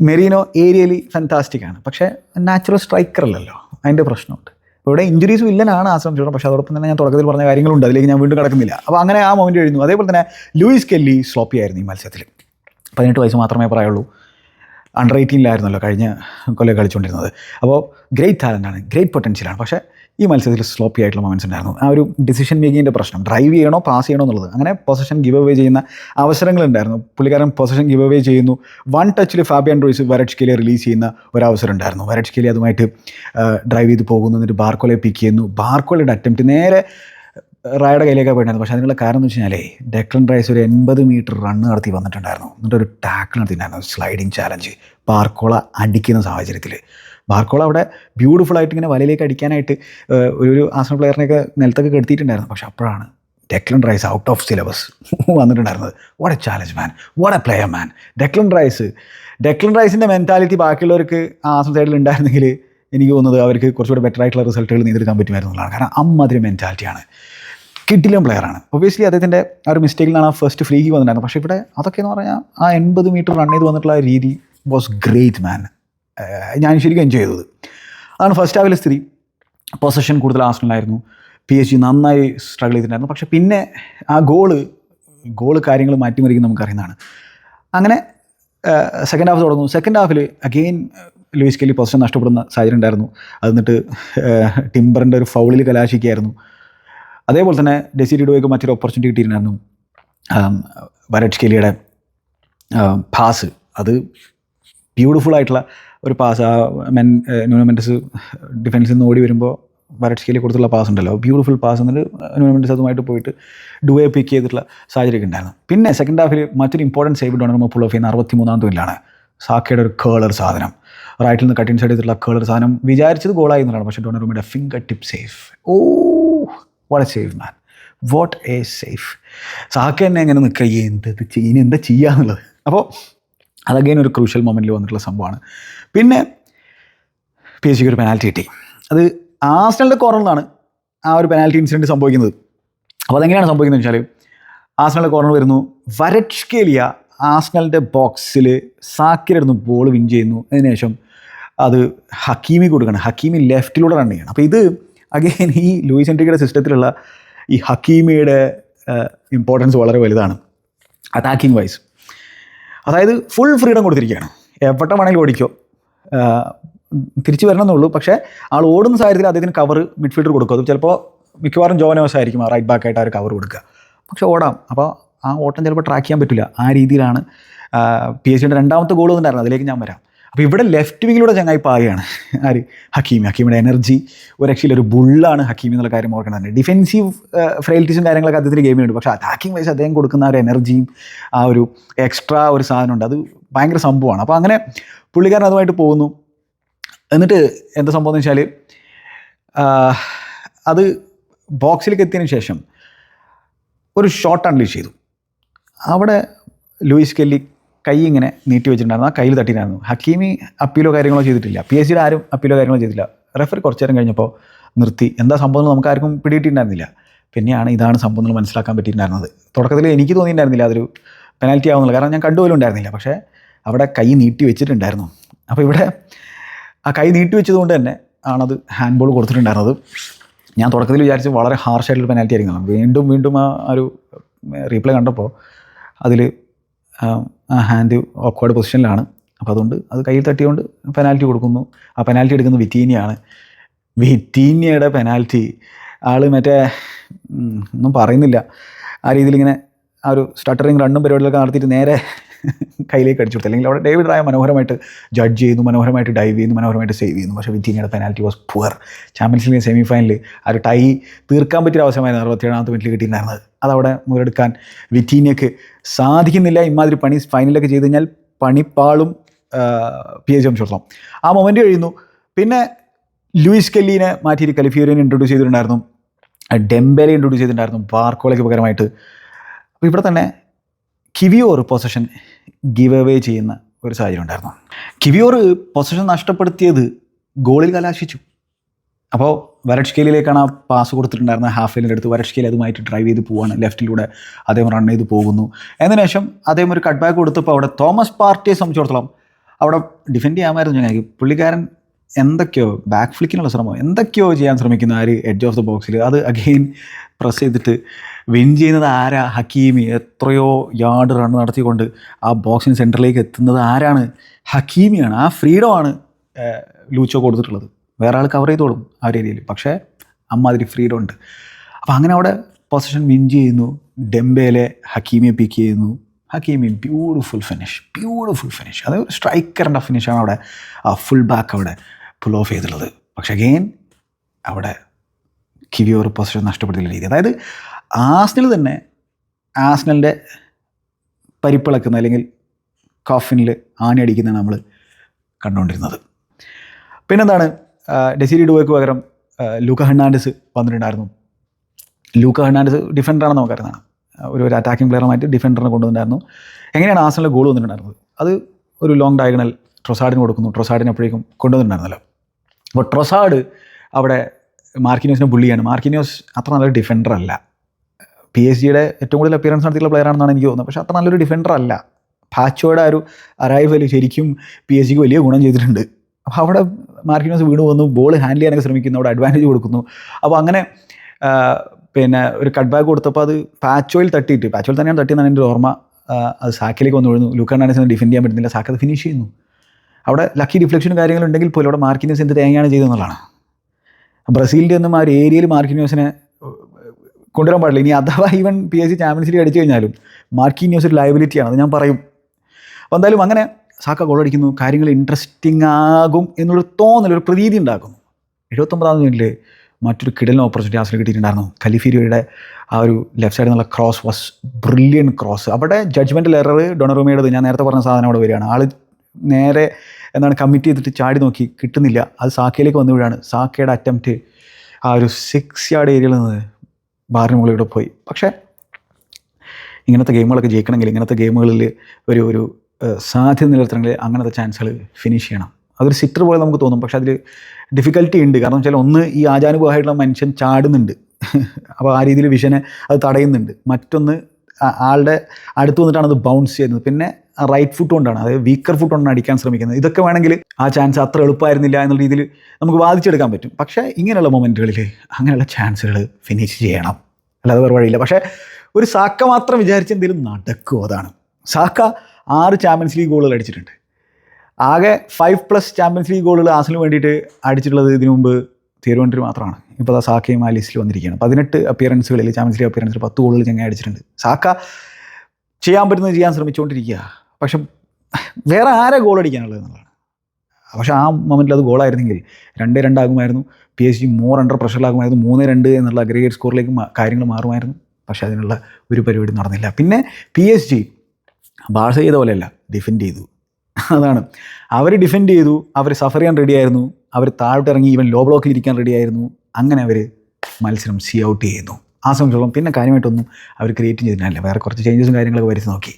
മെറീനോ ഏരിയലി ഫാന്റാസ്റ്റിക് ആണ്. പക്ഷേ നാച്ചുറൽ സ്ട്രൈക്കർ അല്ലല്ലോ. അതിന്റെ പ്രശ്നമുണ്ട്. ഇവിടെ ഇഞ്ചുറീസ് വില്ലനാണ് ആ ചോദിച്ചത് പക്ഷേ അതോടൊപ്പം തന്നെ ഞാൻ തുടക്കത്തിൽ പറഞ്ഞ കാര്യങ്ങളുണ്ട് അതിലേക്ക് ഞാൻ വീണ്ടും കിടക്കുന്നില്ല. അപ്പോൾ അങ്ങനെ ആ മൊമെന്റ് കഴിഞ്ഞു അതേപോലെ തന്നെ ലൂയിസ് കെല്ലി സ്ലോപ്പി ആയിരുന്നു ഈ മത്സരത്തിൽ. പതിനെട്ട് വയസ്സ് മാത്രമേ പറയുള്ളൂ. അണ്ടർ എയ്റ്റീനിലായിരുന്നല്ലോ കഴിഞ്ഞ കൊല്ലം കളിച്ചുകൊണ്ടിരുന്നത്. അപ്പോൾ ഗ്രേറ്റ് ടാലന്റാണ് ഗ്രേറ്റ് പൊട്ടൻഷ്യലാണ് പക്ഷേ ഈ മത്സരത്തിൽ സ്ലോപ്പി ആയിട്ടുള്ള മൊമെന്റ്സ് ഉണ്ടായിരുന്നു. ആ ഒരു ഡിസിഷൻ മേക്കിങ്ങിന്റെ പ്രശ്നം. ഡ്രൈവ് ചെയ്യണോ പാസ് ചെയ്യണോ എന്നുള്ളത്. അങ്ങനെ പൊസിഷൻ ഗിവ് അവേ ചെയ്യുന്ന അവസരങ്ങളുണ്ടായിരുന്നു പുള്ളിക്കാരൻ പൊസിഷൻ ഗിവ് അവേ ചെയ്യുന്നു. വൺ ടച്ചിൽ ഫാബിയൻ റോയ്സ് കിലെ റിലീസ് ചെയ്യുന്ന ഒരു അവസരം ഉണ്ടായിരുന്നു. വരട്സ്കേലി അതുമായിട്ട് ഡ്രൈവ് ചെയ്ത് പോകുന്നു. എന്നിട്ട് ബാർക്കോളെ പിക്ക് ചെയ്യുന്നു. ബാർക്കോളയുടെ അറ്റംപ്റ്റ് നേരെ റായുടെ കയ്യിലേക്ക് പോയിട്ടുണ്ടായിരുന്നു പക്ഷേ അതിനുള്ള കാരണം എന്ന് വെച്ച് കഴിഞ്ഞാലേ ഡെക്ലൻ റൈസ് ഒരു എൺപത് മീറ്റർ റണ്ണ് നടത്തി വന്നിട്ടുണ്ടായിരുന്നു. എന്നിട്ടൊരു ടാക്കിൾ നടത്തിയിട്ടുണ്ടായിരുന്നു. സ്ലൈഡിങ് ചാലഞ്ച് പാർക്കോള അടിക്കുന്ന സാഹചര്യത്തിൽ ബാർക്കോള അവിടെ ബ്യൂട്ടിഫുൾ ആയിട്ട് ഇങ്ങനെ വലയിലേക്ക് അടിക്കാനായിട്ട് ഒരു ആസന പ്ലെയറിനെയൊക്കെ നിലത്തൊക്കെ കെടുത്തിയിട്ടുണ്ടായിരുന്നു. പക്ഷെ അപ്പോഴാണ് Declan Rice out of syllabus വന്നിട്ടുണ്ടായിരുന്നത്. What a challenge man what a player man Declan Rice Declan റൈസിന്റെ mentality ബാക്കിയുള്ളവർക്ക് ആ ആസം സൈഡിൽ ഉണ്ടായിരുന്നെങ്കിൽ എനിക്ക് തോന്നുന്നത് അവർക്ക് കുറച്ചുകൂടെ ബെറ്റർ ആയിട്ടുള്ള റിസൾട്ടുകൾ നേടിയെടുക്കാൻ പറ്റുമായിരുന്നുള്ളതാണ് കാരണം അമ്മാതിരി മെന്റാലിറ്റിയാണ് കിഡിലും പ്ലെയറാണ് ഒബിയസ്ലി അദ്ദേഹത്തിന്റെ ആ ഒരു മിസ്റ്റേക്കിൽ നിന്നാണ് ആ ഫസ്റ്റ് ഫ്രീ ഹി വന്നിട്ടുണ്ടായിരുന്നത്. പക്ഷേ ഇവിടെ അതൊക്കെ എന്ന് പറഞ്ഞാൽ ആ എൺപത് മീറ്റർ റൺ ചെയ്ത് വന്നിട്ടുള്ള രീതി വാസ് ഗ്രേറ്റ് മാൻ ഞാൻ ശരിക്കും എൻജോയ് ചെയ്തത്. അതാണ് ഫസ്റ്റ് ഹാഫിലെ സ്ഥിതി. പൊസഷൻ കൂടുതൽ ആസ്റ്റിലായിരുന്നു പി എച്ച് ജി നന്നായി സ്ട്രഗിൾ ചെയ്തിട്ടുണ്ടായിരുന്നു. പക്ഷെ പിന്നെ ആ ഗോൾ ഗോൾ കാര്യങ്ങൾ മാറ്റിമറിക്കും നമുക്കറിയുന്നതാണ്. അങ്ങനെ സെക്കൻഡ് ഹാഫ് തുടങ്ങും സെക്കൻഡ് ഹാഫിൽ അഗെയിൻ ലൂയിസ് കെല്ലി പൊസിഷൻ നഷ്ടപ്പെടുന്ന സാഹചര്യം ഉണ്ടായിരുന്നു. അത് എന്നിട്ട് ടിംബറിന്റെ ഒരു ഫൗളിൽ കലാശിക്കുകയായിരുന്നു. അതേപോലെ തന്നെ ഡെസി ഡിഡോയ്ക്ക് മറ്റൊരു ഓപ്പർച്യൂണിറ്റി കിട്ടിയിട്ടുണ്ടായിരുന്നു. വരട്ട് കെലിയുടെ പാസ് അത് ബ്യൂട്ടിഫുൾ ആയിട്ടുള്ള ഒരു പാസ് ആ മെൻ ന്യൂനമെന്റസ് ഡിഫൻസിൽ നിന്ന് ഓടി വരുമ്പോൾ വരഡ് സ്കെയിലിൽ കൊടുത്തുള്ള പാസ് ഉണ്ടല്ലോ. ബ്യൂട്ടിഫുൾ പാസ് എന്നിട്ട് ന്യൂനമെന്റസ് അതുമായിട്ട് പോയിട്ട് ഡുവേ പിക്ക് ചെയ്തിട്ടുള്ള സാഹചര്യമൊക്കെ ഉണ്ടായിരുന്നു. പിന്നെ സെക്കൻഡ് ഹാഫിൽ മറ്റൊരു important save Donnarumma pull off ചെയ്യുന്ന അറുപത്തി മൂന്നാം തൊഴിലാണ് സാക്കയുടെ ഒരു കേളർ സാധനം. റൈറ്റിൽ നിന്ന് കട്ടിൻ സൈഡ് ചെയ്തിട്ടുള്ള കേളർ സാധനം വിചാരിച്ചത് ഗോളായി എന്നുള്ളതാണ്. പക്ഷേ ഡോണർമയുടെ finger tip save oh what a save man what a save Saka തന്നെ എങ്ങനെ നിൽക്കുക? എന്ത് ഇനി എന്താ ചെയ്യാന്നുള്ളത്? അപ്പോൾ അതഗൈൻ ഒരു ക്രൂഷ്യൽ മൊമെന്റിൽ വന്നിട്ടുള്ള സംഭവമാണ്. പിന്നെ പി സിക്ക് ഒരു പെനാൽറ്റി കിട്ടി. അത് ആസ്നലിന്റെ കോർണറിലാണ് ആ ഒരു പെനാൽറ്റി ഇൻസിഡന്റ് സംഭവിക്കുന്നത്. അപ്പോൾ അതെങ്ങനെയാണ് സംഭവിക്കുന്നത് വെച്ചാൽ ആസ്നലിന്റെ കോർണർ വരുന്നു. വരട്ഷ്കേലിയ ആസ്നലിന്റെ ബോക്സിൽ സാക്കിലിരുന്നു ബോൾ വിൻ ചെയ്യുന്നു. അതിനുശേഷം അത് ഹക്കീമി കൊടുക്കണം. ഹക്കീമി ലെഫ്റ്റിലൂടെ റൺ ചെയ്യണം. അപ്പോൾ ഇത് അഗെയിൻ ഈ ലൂയിസ് എൻട്രിക്കയുടെ സിസ്റ്റത്തിലുള്ള ഈ ഹക്കീമിയുടെ ഇമ്പോർട്ടൻസ് വളരെ വലുതാണ്. അറ്റാക്കിംഗ് വൈസ് അതായത് ഫുൾ ഫ്രീഡം കൊടുത്തിരിക്കുകയാണ്. എവിടെ വേണമെങ്കിലും ഓടിക്കോ. തിരിച്ചു വരണമെന്നുള്ളൂ. പക്ഷേ ആൾ ഓടുന്ന സാഹചര്യത്തിൽ അദ്ദേഹത്തിന് കവർ മിഡ്ഫീൽഡർ കൊടുക്കും. അത് ചിലപ്പോൾ മിക്കവാറും ജോനോസ് ആയിരിക്കും ആ റൈറ്റ് ബാക്ക് ആയിട്ട് ഒരു കവർ കൊടുക്കുക. പക്ഷെ ഓടാം. അപ്പോൾ ആ ഓട്ടം ചിലപ്പോൾ ട്രാക്ക് ചെയ്യാൻ പറ്റില്ല. ആ രീതിയിലാണ് പി എസ് സിയുടെ രണ്ടാമത്തെ ഗോൾ ഉണ്ടായിരുന്നു അതിലേക്ക് ഞാൻ വരാം. അപ്പോൾ ഇവിടെ ലെഫ്റ്റ് വിങ്ങിലൂടെ ചങ്ങായി പായാണ് ആര്? ഹക്കീമി. ഹക്കീമിയുടെ എനർജി ഒരു രക്ഷയിൽ ഒരു ബുള്ളാണ് ഹക്കീമി എന്നുള്ള കാര്യം ഓർക്കണം ഡിഫെൻസീവ് ഫ്രെയിൽറ്റീസും കാര്യങ്ങളൊക്കെ അദ്ദേഹത്തിന് ഗെയിമിലുണ്ട് പക്ഷേ അറ്റാക്കിംഗ് വൈസ് അദ്ദേഹം കൊടുക്കുന്ന ആ ഒരു എനർജിയും ആ ഒരു എക്സ്ട്രാ ഒരു സാധനമുണ്ട് അത് ഭയങ്കര സംഭവമാണ്. അപ്പോൾ അങ്ങനെ പുള്ളിക്കാരൻ അതുമായിട്ട് പോകുന്നു. എന്നിട്ട് എന്താ സംഭവം എന്ന് വെച്ചാൽ അത് ബോക്സിലേക്ക് എത്തിയതിന് ശേഷം ഒരു ഷോട്ട് അൺലീഷ് ചെയ്തു. അവിടെ ലൂയിസ് കെല്ലി കൈ ഇങ്ങനെ നീട്ടി വെച്ചിട്ടുണ്ടായിരുന്നു. ആ കയ്യിൽ തട്ടിയിട്ടായിരുന്നു. ഹക്കീമി അപ്പീലോ കാര്യങ്ങളോ ചെയ്തിട്ടില്ല. പി എസ് സിയുടെ ആരും അപ്പീലോ കാര്യങ്ങളോ ചെയ്തില്ല റെഫറി കുറച്ച് നേരം കഴിഞ്ഞപ്പോൾ നിർത്തി. എന്താ സംഭവം എന്ന് നമുക്ക് ആർക്കും പിടിയിട്ടുണ്ടായിരുന്നില്ല പിന്നെയാണ് ഇതാണ് സംഭവം എന്ന് മനസ്സിലാക്കാൻ പറ്റിയിട്ടുണ്ടായിരുന്നത്. തുടക്കത്തിൽ എനിക്ക് തോന്നിയിട്ടുണ്ടായിരുന്നില്ല അതൊരു പെനാൽറ്റി ആവുന്നില്ല കാരണം ഞാൻ കണ്ടുപോലും ഉണ്ടായിരുന്നില്ല. പക്ഷേ അവിടെ കൈ നീട്ടി വെച്ചിട്ടുണ്ടായിരുന്നു. അപ്പോൾ ഇവിടെ ആ കൈ നീട്ടി വെച്ചതുകൊണ്ട് തന്നെ ആണത് ഹാൻഡ് ബോൾ കൊടുത്തിട്ടുണ്ടായിരുന്നത്. ഞാൻ തുടക്കത്തിൽ വിചാരിച്ച് വളരെ ഹാർഷായിട്ടുള്ള പെനാൽറ്റി ആയിരിക്കും വീണ്ടും വീണ്ടും ആ ഒരു റീപ്ലേ കണ്ടപ്പോൾ അതിൽ ഹാൻഡ് ഓക്വേർഡ് പൊസിഷനിലാണ് അപ്പോൾ അതുകൊണ്ട് അത് കയ്യിൽ തട്ടിയോണ്ട് പെനാൽറ്റി കൊടുക്കുന്നു. ആ പെനാൽറ്റി എടുക്കുന്നത് വിറ്റീനിയാണ്. വിറ്റീനിയയുടെ പെനാൽറ്റി ആൾ മറ്റേ ഒന്നും പറയുന്നില്ല. ആ രീതിയിൽ ഇങ്ങനെ ആ ഒരു സ്റ്റട്ടറിങ് റണ്ണും പരിപാടികളൊക്കെ നടത്തിയിട്ട് നേരെ കയ്യിലേക്ക് അടിച്ചു കൊടുത്തു. അല്ലെങ്കിൽ അവിടെ ഡേവിഡ് റായ മനോഹരമായിട്ട് ജഡ്ജ് ചെയ്യുന്നു മനോഹരമായിട്ട് ഡൈവ് ചെയ്യുന്നു മനോഹരമായിട്ട് സേവ് ചെയ്യുന്നു. പക്ഷേ വിറ്റീനിയുടെ penalty was poor champions league semi ഫൈനലിൽ ആ ഒരു ടൈ തീർക്കാൻ പറ്റിയ അവസരമായിരുന്നു അറുപത്തിയേഴാമത്തെ മിനിറ്റിൽ കിട്ടിയിട്ടുണ്ടായിരുന്നത്. അതവിടെ മുതലെടുക്കാൻ വിറ്റീനിയക്ക് സാധിക്കുന്നില്ല. ഇമാതിരി പണി ഫൈനലൊക്കെ ചെയ്ത് കഴിഞ്ഞാൽ പണിപ്പാളും പി എച്ച് സംശോളം ആ മൊമെന്റ് കഴിയുന്നു. പിന്നെ ലൂയിസ് കെല്ലീനെ മാറ്റിയിട്ട് കലിഫിയോറിയൻ ഇൻട്രൊഡ്യൂസ് ചെയ്തിട്ടുണ്ടായിരുന്നു. ഡെംബേലെ ഇൻട്രൊഡ്യൂസ് ചെയ്തിട്ടുണ്ടായിരുന്നു ബാർക്കോളയ്ക്ക് പകരമായിട്ട്. അപ്പോൾ ഇവിടെ തന്നെ കിവിയോർ പൊസഷൻ ഗിവ് അവേ ചെയ്യുന്ന ഒരു സാഹചര്യം ഉണ്ടായിരുന്നു. കിവിയോർ പൊസഷൻ നഷ്ടപ്പെടുത്തിയത് ഗോളിൽ കലാശിച്ചു. അപ്പോൾ വരട്ഷ്കേലിലേക്കാണ് ആ പാസ് കൊടുത്തിട്ടുണ്ടായിരുന്നത് ഹാഫ് ലൈനിന്റെ അടുത്ത് വരട്ഷ്കേലി അതുമായിട്ട് ഡ്രൈവ് ചെയ്ത് പോവാണ്. ലെഫ്റ്റിലൂടെ അദ്ദേഹം റൺ ചെയ്ത് പോകുന്നു. അതിനുശേഷം അദ്ദേഹം ഒരു കട്ട് ബാക്ക് കൊടുത്തപ്പോൾ അവിടെ തോമസ് പാർട്ടിയെ സംബന്ധിച്ചിടത്തോളം അവിടെ ഡിഫെൻഡ് ചെയ്യാമായിരുന്നു ഞങ്ങൾക്ക് പുള്ളിക്കാരൻ എന്തൊക്കെയോ ബാക്ക് ഫ്ലിക്കിനുള്ള ശ്രമം എന്തൊക്കെയോ ചെയ്യാൻ ശ്രമിക്കുന്ന ആര് എഡ്ജ് ഓഫ് ദ ബോക്സിൽ അത് അഗെയിൻ പ്രസ് ചെയ്തിട്ട് വിൻ ചെയ്യുന്നത് ആരാ? ഹക്കീമി. എത്രയോ യാർഡ് റൺ നടത്തിക്കൊണ്ട് ആ ബോക്സിന് സെന്ററിലേക്ക് എത്തുന്നത് ആരാണ്? ഹക്കീമിയാണ്. ആ ഫ്രീഡമാണ് ലൂച്ചോ കൊടുത്തിട്ടുള്ളത്. വേറെ ആൾ കവർ ചെയ്തോളും ആ ഒരു ഏരിയയിൽ പക്ഷേ അമ്മാതിരി ഫ്രീഡം ഉണ്ട്. അപ്പോൾ അങ്ങനെ അവിടെ പൊസിഷൻ വിൻ ചെയ്യുന്നു. ഡെംബേലെ ഹക്കീമിയെ പിക്ക് ചെയ്യുന്നു. Hakimi beautiful finish beautiful finish അത് ഒരു സ്ട്രൈക്കറിന്റെ ഫിനിഷാണ് അവിടെ ആ ഫുൾ ബാക്ക് അവിടെ പുൾ ഓഫ് ചെയ്തിട്ടുള്ളത്. പക്ഷേ അഗെയിൻ അവിടെ കിവിയോർ പൊസിഷൻ നഷ്ടപ്പെടുത്തിയുള്ള രീതി. അതായത് ആസ്നൽ തന്നെ ആസ്നലിന്റെ പരിപ്പിളക്കുന്ന അല്ലെങ്കിൽ കോഫിനിൽ ആണി അടിക്കുന്നതാണ് നമ്മൾ കണ്ടുകൊണ്ടിരുന്നത് പിന്നെന്താണ്? ഡെസിരി ഡുവയ്ക്ക് പകരം ലൂക്ക ഹെർണാണ്ടസ് വന്നിട്ടുണ്ടായിരുന്നു. ലൂക്ക ഹെർണാണ്ടസ് ഡിഫൻഡറാണെന്ന് നമുക്കറിയുന്നതാണ് ഒരു ഒരു അറ്റാക്കിംഗ് പ്ലെയറുമായിട്ട് ഡിഫൻഡറിനെ കൊണ്ടുവന്നിട്ടുണ്ടായിരുന്നു. എങ്ങനെയാണ് ആസനിലെ ഗോൾ വന്നിട്ടുണ്ടായിരുന്നത്? അത് ഒരു ലോങ് ഡയഗണൽ ട്രൊസാഡിന് കൊടുക്കുന്നു. ട്രൊസാഡിന് അപ്പോഴേക്കും കൊണ്ടുവന്നിട്ടുണ്ടായിരുന്നല്ലോ. അപ്പോൾ ട്രൊസാഡ് അവിടെ മാർക്കിനോസിനെ ബുള്ളിയാണ് മാർക്കിനോസ് അത്ര നല്ലൊരു ഡിഫൻഡർ അല്ല. പി എസ് ജിയുടെ ഏറ്റവും കൂടുതൽ അപ്പിയറൻസ് നടത്തിയിട്ടുള്ള പ്ലെയർ ആണെന്നാണ് എനിക്ക് തോന്നുന്നത്. പക്ഷേ അത്ര നല്ലൊരു ഡിഫൻഡർ അല്ല. ആ ഒരു അറൈവൽ ശരിക്കും പി എസ് ജിക്ക് വലിയ ഗുണം ചെയ്തിട്ടുണ്ട്. അപ്പോൾ അവിടെ മാർക്കിനോസ് വീണ് വന്നു ബോൾ ഹാൻഡിൽ ചെയ്യാനൊക്കെ ശ്രമിക്കുന്നു അവിടെ അഡ്വാന്റേജ് കൊടുക്കുന്നു. അപ്പോൾ അങ്ങനെ പിന്നെ ഒരു കട്ട് ബാക്ക് കൊടുത്തപ്പോൾ അത് പാച്ചോയിൽ തട്ടിയിട്ട് പാച്ചോയിൽ തന്നെയാണ് തട്ടിയെന്നാണ് എന്റെ ഓർമ്മ. അത് സാക്കിലേക്ക് വന്നു വീഴുന്നു. ലൂക്കാണ്ടാനിസിന് ഡിഫെൻഡ് ചെയ്യാൻ പറ്റുന്നില്ല. സാക്ക് അത് ഫിനിഷ് ചെയ്യുന്നു. അവിടെ ലക്കി ഡിഫ്ലക്ഷനും കാര്യങ്ങളുണ്ടെങ്കിൽ പോലും അവിടെ മാർക്കിനോസ് എന്ത് തേങ്ങയാണ് ചെയ്തതെന്നുള്ളതാണ് ബ്രസീലിന്റെ ഒന്നും ആ ഒരു ഏരിയയിൽ മാർക്കിനോസിനെ കൊണ്ടുവരാൻ പാടില്ല. ഇനി അഥവാ even P S C champions league അടിച്ചു കഴിഞ്ഞാലും മാർക്കിനോസ് ഒരു ലയബിലിറ്റിയാണ് അത് ഞാൻ പറയും. അപ്പോൾ എന്തായാലും അങ്ങനെ സാക്ക ഗോളടിക്കുന്നു കാര്യങ്ങൾ ഇൻട്രസ്റ്റിംഗ് ആകും എന്നൊരു തോന്നൽ ഒരു പ്രതീതി ഉണ്ടാക്കുന്നു. എഴുപത്തൊമ്പതാം മിനിറ്റിൽ മറ്റൊരു കിടലിന് ഓപ്പർച്യൂണിറ്റി ആസിൽ കിട്ടിയിട്ടുണ്ടായിരുന്നു. കലിഫീരിയുടെ ആ ഒരു ലെഫ്റ്റ് സൈഡിൽ നിന്നുള്ള ക്രോസ് വാസ് ബ്രില്യൻ ക്രോസ് അവിടെ ജഡ്ജ്മെന്റൽ എറർ ഡൊണറുമയുടേത് ഞാൻ നേരത്തെ പറഞ്ഞ സാധനം അവിടെ വരികയാണ്. ആൾ നേരെ എന്താണ് കമ്മിറ്റ് ചെയ്തിട്ട് ചാടി നോക്കി കിട്ടുന്നില്ല. അത് സാക്കയിലേക്ക് വന്നു വീഴാണ് സാക്കയുടെ അറ്റംപ്റ്റ് ആ ഒരു സിക്സ് യാർഡ് ഏരിയയിൽ നിന്ന് ബാറിന് മുകളിലൂടെ പോയി. പക്ഷേ ഇങ്ങനത്തെ ഗെയിമുകളൊക്കെ ജയിക്കണമെങ്കിൽ ഇങ്ങനത്തെ ഗെയിമുകളിൽ ഒരു ഒരു സാധ്യത നിലനിർത്തണമെങ്കിൽ അങ്ങനത്തെ ചാൻസുകൾ ഫിനിഷ് ചെയ്യണം. അതൊരു സിറ്റർ പോലെ നമുക്ക് തോന്നും പക്ഷേ അതിൽ ഡിഫിക്കൽട്ടി ഉണ്ട്. കാരണം വെച്ചാൽ ഒന്ന് ഈ ആചാനുഭവമായിട്ടുള്ള മനുഷ്യൻ ചാടുന്നുണ്ട്. അപ്പോൾ ആ രീതിയിൽ വിഷനെ അത് തടയുന്നുണ്ട്. മറ്റൊന്ന് ആളുടെ അടുത്ത് വന്നിട്ടാണ് അത് ബൗൺസ് ചെയ്യുന്നത്. പിന്നെ റൈറ്റ് ഫുട്ട് കൊണ്ടാണ് അതായത് വീക്കർ ഫുട്ട് കൊണ്ടാണ് അടിക്കാൻ ശ്രമിക്കുന്നത്. ഇതൊക്കെ വേണമെങ്കിൽ ആ ചാൻസ് അത്ര എളുപ്പമായിരുന്നില്ല എന്നുള്ള രീതിയിൽ നമുക്ക് വാദിച്ചെടുക്കാൻ പറ്റും. പക്ഷേ ഇങ്ങനെയുള്ള മൊമെന്റുകളിൽ അങ്ങനെയുള്ള ചാൻസുകൾ ഫിനിഷ് ചെയ്യണം. അല്ലാതെ വേറെ വഴിയില്ല. പക്ഷേ ഒരു സാക്ക മാത്രം വിചാരിച്ച് എന്തെങ്കിലും നടക്കുമോ അതാണ്. സാക്ക ആറ് ചാമ്പ്യൻസ് ലീഗ് ഗോളുകൾ അടിച്ചിട്ടുണ്ട്. ആകെ ഫൈവ് പ്ലസ് ചാമ്പ്യൻസ് ലീഗ് ഗോളുകൾ ആസിന് വേണ്ടിയിട്ട് അടിച്ചിട്ടുള്ളത് ഇതിനു മുമ്പ് തിരുവനന്തപുരം മാത്രമാണ്. ഇപ്പോൾ അതാ സാക്കയും ആ ലിസ്റ്റിൽ വന്നിരിക്കുകയാണ്. പതിനെട്ട് അപ്പിയറൻസുകളിൽ ചാമ്പ്യൻസ് ലീഗ് അപ്പിയറൻസിൽ പത്ത് ഗോളുകൾ ചങ്ങ അടിച്ചിട്ടുണ്ട്. സാക്ക ചെയ്യാൻ പറ്റുന്നത് ചെയ്യാൻ ശ്രമിച്ചുകൊണ്ടിരിക്കുക. പക്ഷെ വേറെ ആരെ ഗോൾ അടിക്കാനുള്ളത് എന്നുള്ളതാണ്. പക്ഷേ ആ മൊമെന്റിൽ അത് ഗോളായിരുന്നെങ്കിൽ രണ്ട് രണ്ടാകുമായിരുന്നു. P S G more under പ്രഷറിലാകുമായിരുന്നു മൂന്ന് രണ്ട് എന്നുള്ള അഗ്രിഗേറ്റ് സ്കോറിലേക്ക് കാര്യങ്ങൾ മാറുമായിരുന്നു. പക്ഷേ അതിനുള്ള ഒരു പരിപാടി നടന്നില്ല. പിന്നെ പി എസ് ജി ബാഴ്സ ചെയ്ത പോലെയല്ല ഡിഫെൻഡ് ചെയ്തു. അതാണ്. അവർ ഡിഫെൻഡ് ചെയ്തു അവർ സഫർ ചെയ്യാൻ റെഡിയായിരുന്നു അവർ താഴോട്ട് ഇറങ്ങി ഈവൻ ലോ ബ്ലോക്കിൽ ഇരിക്കാൻ റെഡിയായിരുന്നു അങ്ങനെ അവർ മത്സരം സി ഔട്ട് ചെയ്യുന്നു. ആ സംബന്ധിച്ചോളം പിന്നെ കാര്യമായിട്ടൊന്നും അവർ ക്രിയേറ്റ് ചെയ്തിട്ടില്ല വേറെ കുറച്ച് ചേഞ്ചസും കാര്യങ്ങളൊക്കെ വരുത്തി നോക്കി.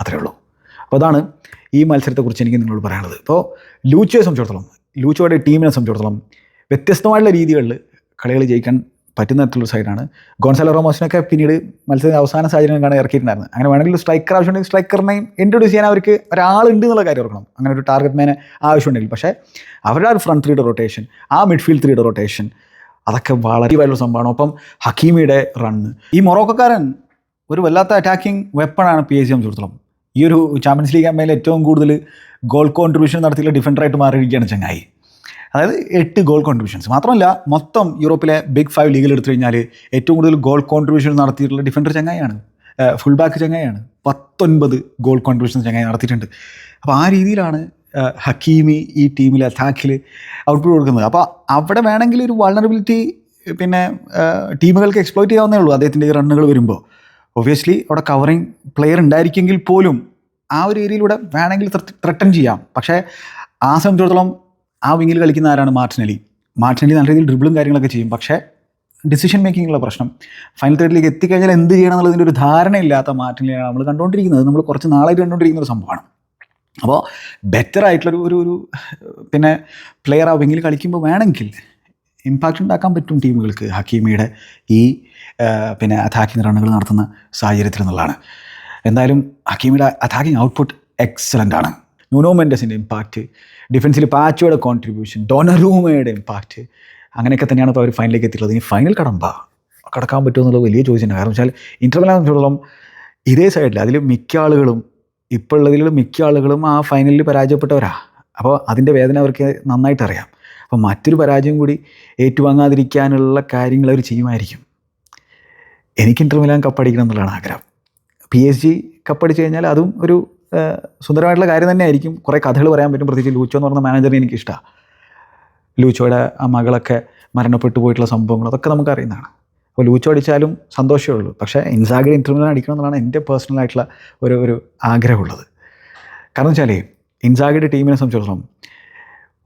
അത്രേ ഉള്ളൂ. അപ്പോൾ അതാണ് ഈ മത്സരത്തെക്കുറിച്ച് എനിക്ക് നിങ്ങളോട് പറയാനുള്ളത്. ഇപ്പോൾ ലൂച്ചോയെ സംബന്ധിച്ചിടത്തോളം ലൂച്ചോയുടെ ടീമിനെ സംബന്ധിച്ചിടത്തോളം വ്യത്യസ്തമായിട്ടുള്ള രീതികളിൽ കളികൾ ജയിക്കാൻ പറ്റുന്ന തരത്തിലുള്ള സൈഡാണ് ഗോൺസാലോ റോമോസിനൊക്കെ പിന്നീട് മത്സരത്തിന്റെ അവസാന സാഹചര്യം കാണാൻ ഇറക്കിയിട്ടുണ്ടായിരുന്നു അങ്ങനെ വേണമെങ്കിൽ സ്ട്രൈക്കർ ആവശ്യമുണ്ടെങ്കിൽ സ്ട്രൈക്കറിനെയും ഇൻട്രൊഡ്യൂസ് ചെയ്യാൻ അവർക്ക് ഒരാളുണ്ട് എന്നുള്ള കാര്യം ഓർക്കണം. അങ്ങനെ ഒരു ടാർഗറ്റ് മാനെ ആവശ്യമുണ്ടെങ്കിൽ. പക്ഷേ അവരുടെ ആ ഒരു ഫ്രണ്ട് ത്രീയുടെ റൊട്ടേഷൻ ആ മിഡ്ഫീൽഡ് ത്രീയുടെ റൊട്ടേഷൻ അതൊക്കെ വളരെ വലിയ സംഭവമാണ്. ഒപ്പം ഹക്കീമിയുടെ റണ്ണ് ഈ മൊറോക്കോക്കാരൻ ഒരു വല്ലാത്ത അറ്റാക്കിംഗ് വെപ്പണാണ് പി എസ് ജി സംബന്ധിച്ചിടത്തോളം. ഈ ഒരു ചാമ്പ്യൻസ് ലീഗ് അമ്മയിൽ ഏറ്റവും കൂടുതൽ ഗോൾ കോൺട്രിബ്യൂഷൻ നടത്തിയുള്ള ഡിഫൻഡറായിട്ട് മാറിയിരിക്കുകയാണ് ചങ്ങായി. അതായത് എട്ട് ഗോൾ കോൺട്രിബ്യൂഷൻസ് മാത്രമല്ല മൊത്തം യൂറോപ്പിലെ ബിഗ് ഫൈവ് ലീഗിൽ എടുത്തു കഴിഞ്ഞാൽ ഏറ്റവും കൂടുതൽ ഗോൾ കോൺട്രിബ്യൂഷൻ നടത്തിയിട്ടുള്ള ഡിഫൻഡർ ചങ്ങായാണ് ഫുൾ ബാക്ക് ചങ്ങായാണ് പത്തൊൻപത് ഗോൾ കോൺട്രിബ്യൂഷൻ ചങ്ങായി നടത്തിയിട്ടുണ്ട്. അപ്പോൾ ആ രീതിയിലാണ് ഹക്കീമി ഈ ടീമിൽ അറ്റാക്കിൽ ഔട്ട്പുട്ട് കൊടുക്കുന്നത്. അപ്പോൾ അവിടെ വേണമെങ്കിൽ ഒരു വൾണറബിലിറ്റി പിന്നെ ടീമുകൾക്ക് എക്സ്പ്ലോയിറ്റ് ചെയ്യാവുന്നേ ഉള്ളൂ. അദ്ദേഹത്തിന്റെ ഈ റണ്ണുകൾ വരുമ്പോൾ. ഒബ്വിയസ്ലി അവിടെ കവറിങ് പ്ലെയർ ഉണ്ടായിരിക്കെങ്കിൽ പോലും ആ ഒരു ഏരിയയിലൂടെ വേണമെങ്കിൽ ത്രട്ടൺ ചെയ്യാം. പക്ഷേ ആ സംബന്ധിച്ചിടത്തോളം ആ വിങ്ങിൽ കളിക്കുന്ന ആരാണ്? മാർട്ടിനലി മാർട്ടിനലി നല്ല രീതിയിൽ ഡ്രിബിളും കാര്യങ്ങളൊക്കെ ചെയ്യും. പക്ഷേ ഡിസിഷൻ മേക്കിങ്ങിലുള്ള പ്രശ്നം. ഫൈനൽ തേർഡിലേക്ക് എത്തിക്കഴിഞ്ഞാൽ എന്ത് ചെയ്യണം എന്നുള്ളതിന്റെ ഒരു ധാരണയില്ലാത്ത മാർട്ടിനെയാണ് നമ്മൾ കണ്ടുകൊണ്ടിരിക്കുന്നത്. നമ്മൾ കുറച്ച് നാളായിട്ട് കണ്ടുകൊണ്ടിരിക്കുന്ന ഒരു സംഭവമാണ്. അപ്പോൾ ബെറ്റർ ആയിട്ടുള്ളൊരു ഒരു ഒരു പിന്നെ പ്ലെയർ ആ വിങ്ങിൽ കളിക്കുമ്പോൾ വേണമെങ്കിൽ ഇമ്പാക്റ്റ് ഉണ്ടാക്കാൻ പറ്റും ടീമുകൾക്ക് ഹക്കീമിയുടെ ഈ പിന്നെ അറ്റാക്കിംഗ് റണ്ണുകൾ നടത്തുന്ന സാഹചര്യത്തിൽ എന്നുള്ളതാണ് എന്തായാലും ഹക്കീമിയുടെ അറ്റാക്കിംഗ് ഔട്ട്പുട്ട് എക്സലന്റ് ആണ്. ന്യൂനോ മെൻഡസിന്റെ ഇമ്പാക്റ്റ് ഡിഫൻസിൽ പാച്ചോയുടെ കോൺട്രിബ്യൂഷൻ ഡോണറൂമയുടെ ഇമ്പാക്റ്റ് അങ്ങനെയൊക്കെ തന്നെയാണ് ഇപ്പോൾ അവർ ഫൈനലിലേക്ക് എത്തിയിട്ടുള്ളത്. ഇനി ഫൈനൽ കടമ്പ. കടക്കാൻ പറ്റുമോ എന്നുള്ളത് വലിയ ചോദ്യം കാരണം വെച്ചാൽ ഇന്റർവെല്ലിനെ സംബന്ധിച്ചിടത്തോളം ഇതേ സൈഡിൽ അതിൽ മിക്ക ആളുകളും ഇപ്പോൾ ഉള്ളതിൽ മിക്ക ആളുകളും ആ ഫൈനലിൽ പരാജയപ്പെട്ടവരാ. അപ്പോൾ അതിന്റെ വേദന അവർക്ക് നന്നായിട്ട് അറിയാം. അപ്പോൾ മറ്റൊരു പരാജയം കൂടി ഏറ്റുവാങ്ങാതിരിക്കാനുള്ള കാര്യങ്ങൾ അവർ ചെയ്യുമായിരിക്കും. എനിക്ക് ഇന്റർമിലാൻ കപ്പടിക്കണം എന്നുള്ളതാണ് ആഗ്രഹം. പി എസ് ജി കപ്പടിച്ച് കഴിഞ്ഞാൽ അതും ഒരു സുന്ദരമായിട്ടുള്ള കാര്യം തന്നെയായിരിക്കും. കുറേ കഥകൾ പറയാൻ പറ്റും പ്രത്യേകിച്ച് ലൂച്ചോ എന്ന് പറഞ്ഞ മാനേജറിനെ എനിക്കിഷ്ടമാണ് ലൂച്ചോയുടെ ആ മകളൊക്കെ മരണപ്പെട്ടു പോയിട്ടുള്ള സംഭവങ്ങൾ അതൊക്കെ നമുക്ക് അറിയുന്നതാണ് അപ്പോൾ ലൂച്ചോ അടിച്ചാലും സന്തോഷമേ ഉള്ളൂ. പക്ഷേ ഇൻസാഗഡ് ഇന്റർ മിലാൻ അടിക്കണം എന്നുള്ളതാണ് എന്റെ പേഴ്സണലായിട്ടുള്ള ഒരു ഒരു ആഗ്രഹമുള്ളത്. കാരണം വെച്ചാൽ ഇൻസാഗഡ് ടീമിനെ സംബന്ധിച്ചിടത്തോളം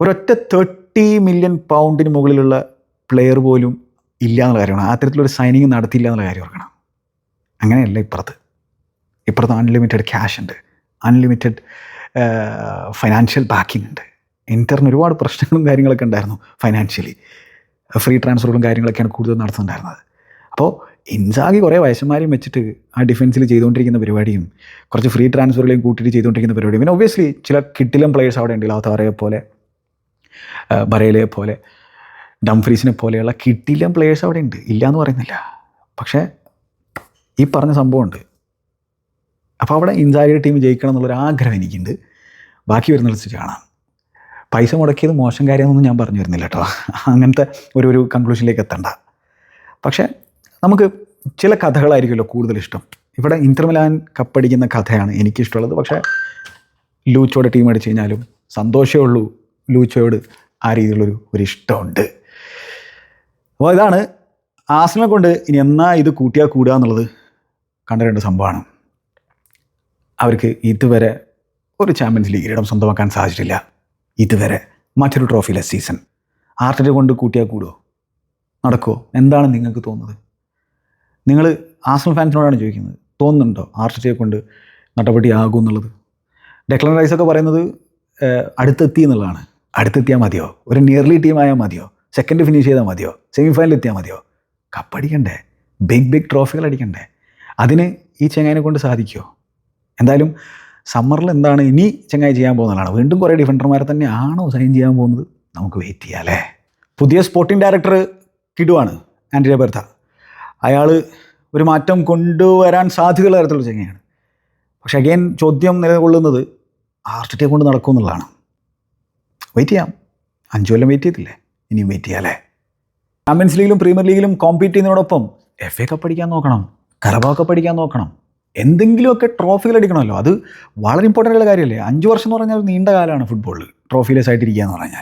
ഒരൊറ്റ തേർട്ടി മില്യൺ പൗണ്ടിന് മുകളിലുള്ള പ്ലെയർ പോലും ഇല്ല എന്നുള്ള കാര്യമാണ്. അത്തരത്തിലൊരു സൈനിങ് നടത്തിയില്ല എന്നുള്ള കാര്യം ഓർക്കണം അങ്ങനെയല്ല ഇപ്പുറത്ത്. ഇപ്പുറത്ത് അൺലിമിറ്റഡ് ക്യാഷ് ഉണ്ട്. അൺലിമിറ്റഡ് ഫൈനാൻഷ്യൽ ബാക്കിംഗ് ഉണ്ട്. ഇന്റർന് ഒരുപാട് പ്രശ്നങ്ങളും കാര്യങ്ങളൊക്കെ ഉണ്ടായിരുന്നു ഫൈനാൻഷ്യലി. ഫ്രീ ട്രാൻസ്ഫറുകളും കാര്യങ്ങളൊക്കെയാണ് കൂടുതൽ നടത്തുന്നുണ്ടായിരുന്നത് അപ്പോൾ ഇൻസാഗി കുറേ വയസ്സന്മാരെയും വെച്ചിട്ട് ആ ഡിഫൻസിൽ ചെയ്തുകൊണ്ടിരിക്കുന്ന പരിപാടിയും കുറച്ച് ഫ്രീ ട്രാൻസ്ഫറുകളെയും കൂട്ടിയിട്ട് ചെയ്തുകൊണ്ടിരിക്കുന്ന പരിപാടിയും പിന്നെ ഒബ്വിയസ്ലി ചില കിട്ടിലും പ്ലേയേഴ്സ് അവിടെ ഉണ്ട്. ലാവത്താറയെ പോലെ ബറേലയെ പോലെ ഡംഫ്രീസിനെ പോലെയുള്ള കിട്ടിലും പ്ലേയേഴ്സ് അവിടെ ഉണ്ട്. ഇല്ല എന്ന് പറയുന്നില്ല. പക്ഷേ ഈ പറഞ്ഞ സംഭവമുണ്ട് അപ്പോൾ അവിടെ ഇൻസാരിയുടെ ടീം ജയിക്കണം എന്നുള്ളൊരു ആഗ്രഹം എനിക്കുണ്ട്. ബാക്കി വരുന്ന വെച്ച് കാണാം. പൈസ മുടക്കിയത് മോശം കാര്യമൊന്നും ഞാൻ പറഞ്ഞു വരുന്നില്ല കേട്ടോ. അങ്ങനത്തെ ഒരു ഒരു കൺക്ലൂഷനിലേക്ക് എത്തണ്ട. പക്ഷേ നമുക്ക് ചില കഥകളായിരിക്കുമല്ലോ കൂടുതൽ ഇഷ്ടം. ഇവിടെ ഇന്റർ മിലാൻ കപ്പടിക്കുന്ന കഥയാണ് എനിക്കിഷ്ടമുള്ളത്. പക്ഷേ ലൂച്ചോടെ ടീം അടിച്ചു കഴിഞ്ഞാലും സന്തോഷമേ ഉള്ളൂ ലൂച്ചോയോട് ആ രീതിയിലുള്ളൊരു ഒരു ഇഷ്ടമുണ്ട്. അപ്പോൾ ഇതാണ് ആസനെ കൊണ്ട് ഇനി എന്നാ ഇത് കൂട്ടിയാൽ കൂടുക എന്നുള്ളത് കണ്ടുവരേണ്ട സംഭവമാണ്. അവർക്ക് ഇതുവരെ ഒരു ചാമ്പ്യൻസ് ലീഗ് കിരീടം സ്വന്തമാക്കാൻ സാധിച്ചിട്ടില്ല. ഇതുവരെ മറ്റൊരു ട്രോഫിയിലെ സീസൺ ആർട്ടിനെ കൊണ്ട് കൂട്ടിയാൽ കൂടുമോ നടക്കുമോ എന്താണ് നിങ്ങൾക്ക് തോന്നുന്നത്? നിങ്ങൾ ആസണൽ ഫാൻസിനോടാണ് ചോദിക്കുന്നത്. തോന്നുന്നുണ്ടോ ആർട്ടിനെ കൊണ്ട് നടപടിയാകും എന്നുള്ളത്? ഡെക്ലൻ റൈസ് ഒക്കെ പറയുന്നത് അടുത്തെത്തി എന്നുള്ളതാണ്. അടുത്തെത്തിയാൽ മതിയോ? ഒരു നിയർലി ടീമായാൽ മതിയോ? സെക്കൻഡ് ഫിനിഷ് ചെയ്താൽ മതിയോ? സെമി ഫൈനൽ എത്തിയാൽ മതിയോ? കപ്പടിക്കണ്ടേ? ബിഗ് ബിഗ് ട്രോഫികൾ അടിക്കണ്ടേ? അതിന് ഈ ചെങ്ങാനെ കൊണ്ട് സാധിക്കുമോ എന്തായാലും സമ്മറിൽ എന്താണ് ഇനി ചങ്ങായി ചെയ്യാൻ പോകുന്നതാണ് വീണ്ടും കുറേ ഡിഫൻഡർമാരെ തന്നെയാണോ സൈൻ ചെയ്യാൻ പോകുന്നത്? നമുക്ക് വെയിറ്റ് ചെയ്യാം അല്ലേ? പുതിയ സ്പോർട്ടിംഗ് ഡയറക്ടർ കിടുവാണ് ആൻഡ്രിയ ബെർത്ത അയാൾ ഒരു മാറ്റം കൊണ്ടുവരാൻ സാധ്യതയുള്ള തരത്തിലുള്ള ചങ്ങയാണ് പക്ഷെ അഗൈൻ ചോദ്യം നിലകൊള്ളുന്നത് ആർട്ടിനെ കൊണ്ട് നടക്കും എന്നുള്ളതാണ്. വെയിറ്റ് ചെയ്യാം. അഞ്ചു കൊല്ലം വെയിറ്റ് ചെയ്തില്ലേ? ഇനിയും വെയിറ്റ് ചെയ്യാം അല്ലേ? ചാമ്പ്യൻസ് ലീഗിലും പ്രീമിയർ ലീഗിലും കോമ്പീറ്റ് ചെയ്യുന്നതിനോടൊപ്പം എഫ് എ കപ്പ് അടിക്കാൻ നോക്കണം. കറബാ കപ്പ് അടിക്കാൻ നോക്കണം. എന്തെങ്കിലുമൊക്കെ ട്രോഫികൾ അടിക്കണമല്ലോ. അത് വളരെ ഇമ്പോർട്ടന്റ് ഉള്ള കാര്യമല്ലേ? അഞ്ച് വർഷം എന്ന് പറഞ്ഞാൽ നീണ്ട കാലമാണ് ഫുട്ബോളിൽ ട്രോഫിലെസ് ആയിട്ടിരിക്കുക എന്ന് പറഞ്ഞാൽ.